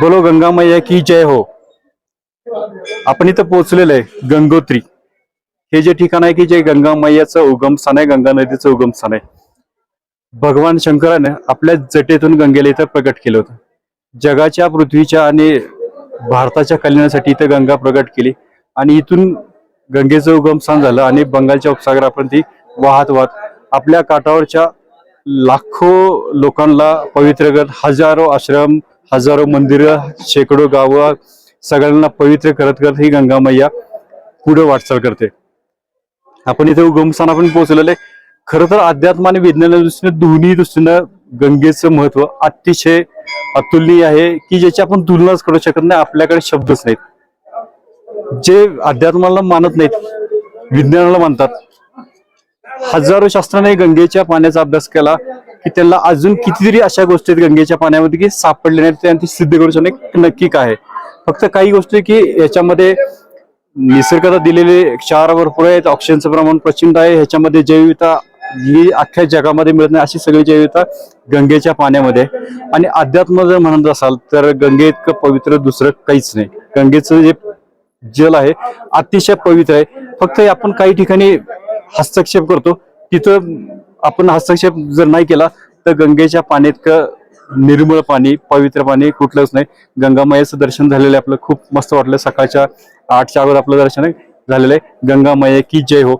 बोलो गंगा मैया की जय हो. आपण इथं पोहोचलेलं आहे गंगोत्री. हे जे ठिकाण आहे की जे गंगा मैयाचं उगम स्थान आहे गंगा नदीचं उगम स्थान आहे. भगवान शंकराने आपल्या जटेतून गंगेला इथं प्रकट केलं होतं. जगाच्या पृथ्वीच्या आणि भारताच्या कल्याणासाठी इथं गंगा प्रकट केली. आणि इथून गंगेचं उगम स्थान झालं आणि बंगालच्या उपसागरापर्यंत ती वाहत वाहत आपल्या काठावरच्या लाखो लोकांना पवित्रगत हजारो आश्रम हजारो मंदिरं शेकडो गावं सगळ्यांना पवित्र करत करत ही गंगा मैया पुढे वाटचाल करते. आपण इथे उगमस्थान आपण पोहोचलेलं आहे. खरं तर अध्यात्म आणि विज्ञाना दृष्टीने दोन्ही दृष्टीनं गंगेचं महत्त्व अतिशय अतुलनीय आहे की ज्याची आपण तुलनाच करू शकत नाही आपल्याकडे शब्दच नाहीत. जे अध्यात्माला मानत नाहीत विज्ञानाला मानतात. हजारो शास्त्राने गंगेच्या पाण्याचा अभ्यास केला की त्यांना अजून कितीतरी अशा गोष्टी आहेत गंगेच्या पाण्यामध्ये की सापडले नाहीत ते सिद्ध करू शकणे नक्की काय आहे. फक्त काही गोष्टी की याच्यामध्ये निसर्गात दिलेले क्षार भरपूर आहेत ऑक्सिजनचं प्रमाण प्रचंड आहे ह्याच्यामध्ये जैविकता ही अख्ख्या जगामध्ये मिळत नाही अशी सगळी जैविकता गंगेच्या पाण्यामध्ये आणि अध्यात्म जर म्हणत असाल तर गंगे इतकं पवित्र दुसरं काहीच नाही. गंगेचं जे जल आहे अतिशय पवित्र आहे. फक्त आपण काही ठिकाणी हस्तक्षेप करतो तिथं आपण हस्तक्षेप जर नाही केला तर गंगेच्या पाण्यात निर्मळ पाणी पवित्र पाणी कुठलंच नाही. गंगामायाचं दर्शन झालेलं आहे आपलं. खूप मस्त वाटलं. सकाळच्या आठच्या अगोदर आपलं दर्शन झालेलं आहे. गंगामाया की जय हो.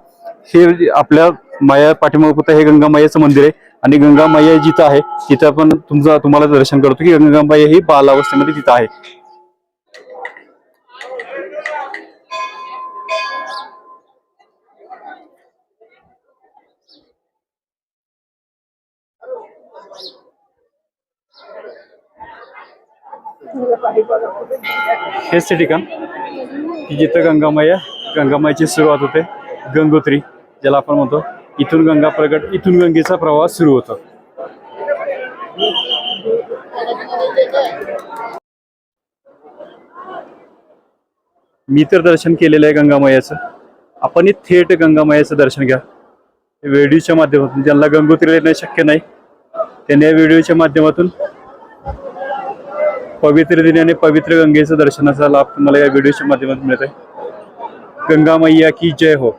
हे आपल्या माया पाठीमागे हे गंगामायाचं मंदिर आहे आणि गंगामाया जिथं आहे तिथं आपण तुमचं तुम्हाला दर्शन करतो की गंगामाया ही बालावस्थेमध्ये तिथं आहे. हेच ते ठिकाण की जिथं गंगामाया गंगामाईची सुरुवात होते गंगोत्री ज्याला आपण म्हणतो. इथून गंगा प्रगट इथून गंगेचा प्रवास सुरू होतो. मी तर दर्शन केलेलं आहे गंगामायाचं आपण थेट गंगामायाचं दर्शन घ्या. व्हिडिओच्या माध्यमातून ज्यांना गंगोत्रीला येणं शक्य नाही त्यांनी या व्हिडिओच्या माध्यमातून पवित्र दिनी आणि पवित्र गंगेचं दर्शनाचा लाभ तुम्हाला या व्हिडिओच्या माध्यमातून मिळत आहे गंगा मैया की जय हो.